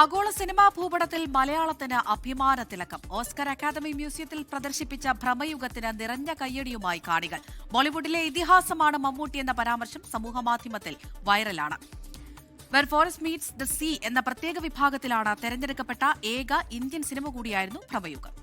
ആഗോള സിനിമാ ഭൂപടത്തിൽ മലയാളത്തിന് അഭിമാന തിലക്കം. ഓസ്കർ അക്കാദമി മ്യൂസിയത്തിൽ പ്രദർശിപ്പിച്ച ഭ്രമയുഗത്തിന് നിറഞ്ഞ കയ്യടിയുമായി കാണികൾ. ബോളിവുഡിലെ ഇതിഹാസമാണ് മമ്മൂട്ടി എന്ന പരാമർശം സമൂഹമാധ്യമത്തിൽ വൈറലാണ്. Where forest meets the sea എന്ന പ്രത്യേക വിഭാഗത്തിലാണ് തെരഞ്ഞെടുക്കപ്പെട്ട ഏക ഇന്ത്യൻ സിനിമ കൂടിയായിരുന്നു ഭ്രമയുഗം.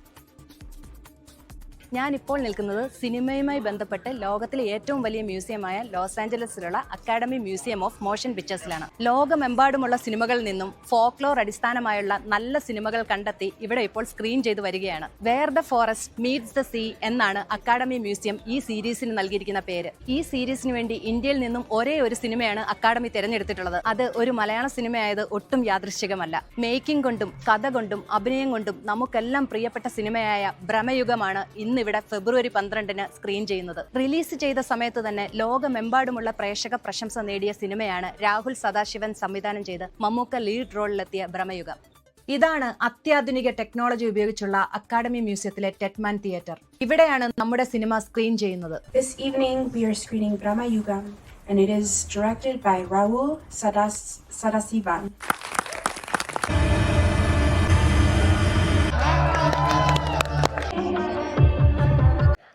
ഞാനിപ്പോൾ നിൽക്കുന്നത് സിനിമയുമായി ബന്ധപ്പെട്ട് ലോകത്തിലെ ഏറ്റവും വലിയ മ്യൂസിയമായ ലോസ് ആഞ്ചലസിലുള്ള അക്കാഡമി മ്യൂസിയം ഓഫ് മോഷൻ പിക്ചേഴ്സിലാണ്. ലോകമെമ്പാടുമുള്ള സിനിമകളിൽ നിന്നും ഫോക്ലോർ അടിസ്ഥാനമായുള്ള നല്ല സിനിമകൾ കണ്ടെത്തി ഇവിടെ ഇപ്പോൾ സ്ക്രീൻ ചെയ്തു വരികയാണ്. Where the forest meets the sea എന്നാണ് അക്കാഡമി മ്യൂസിയം ഈ സീരീസിന് നൽകിയിരിക്കുന്ന പേര്. ഈ സീരീസിന് വേണ്ടി ഇന്ത്യയിൽ നിന്നും ഒരേ ഒരു സിനിമയാണ് അക്കാഡമി തിരഞ്ഞെടുത്തിട്ടുള്ളത്. അത് ഒരു മലയാള സിനിമയായത് ഒട്ടും യാദൃശ്ചികമല്ല. മേക്കിംഗ് കൊണ്ടും കഥ കൊണ്ടും അഭിനയം കൊണ്ടും നമുക്കെല്ലാം പ്രിയപ്പെട്ട സിനിമയായ ഭ്രമയുഗമാണ് ഇന്ന് ഇവിടെ ഫെബ്രുവരി പന്ത്രണ്ടിന് സ്ക്രീൻ ചെയ്യുന്നത്. റിലീസ് ചെയ്ത സമയത്ത് തന്നെ ലോകമെമ്പാടുമുള്ള പ്രേക്ഷക പ്രശംസ നേടിയ സിനിമയാണ് രാഹുൽ സദാശിവൻ സംവിധാനം ചെയ്ത് മമ്മൂക്ക ലീഡ് റോളിലെത്തിയ ഭ്രമയുഗം. ഇതാണ് അത്യാധുനിക ടെക്നോളജി ഉപയോഗിച്ചുള്ള അക്കാഡമി മ്യൂസിയത്തിലെ ടെറ്റ്മാൻ തിയേറ്റർ. ഇവിടെയാണ് നമ്മുടെ സിനിമ സ്ക്രീൻ ചെയ്യുന്നത്. This evening, we are screening and it is directed by Raul Sadas Sadasivan.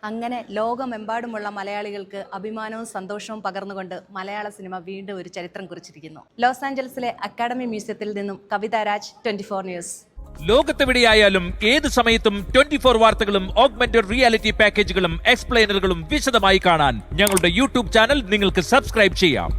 അങ്ങനെ ലോകമെമ്പാടുമുള്ള മലയാളികൾക്ക് അഭിമാനവും സന്തോഷവും പകർന്നുകൊണ്ട് മലയാള സിനിമ വീണ്ടും ഒരു ചരിത്രം കുറിച്ചിരിക്കുന്നു. ലോസ് ആഞ്ചലസിലെ അക്കാഡമി മ്യൂസിയത്തിൽ നിന്നും Kavitha Raj twenty four news. ലോകത്തെവിടെയായാലും ഏത് സമയത്തും ട്വന്റി ഫോർ വാർത്തകളും ഓഗ്മെന്റഡ് റിയാലിറ്റി പാക്കേജുകളും എക്സ്പ്ലെയിനറുകളും വിശദമായി കാണാൻ ഞങ്ങളുടെ യൂട്യൂബ് ചാനൽ നിങ്ങൾക്ക് സബ്സ്ക്രൈബ് ചെയ്യാം.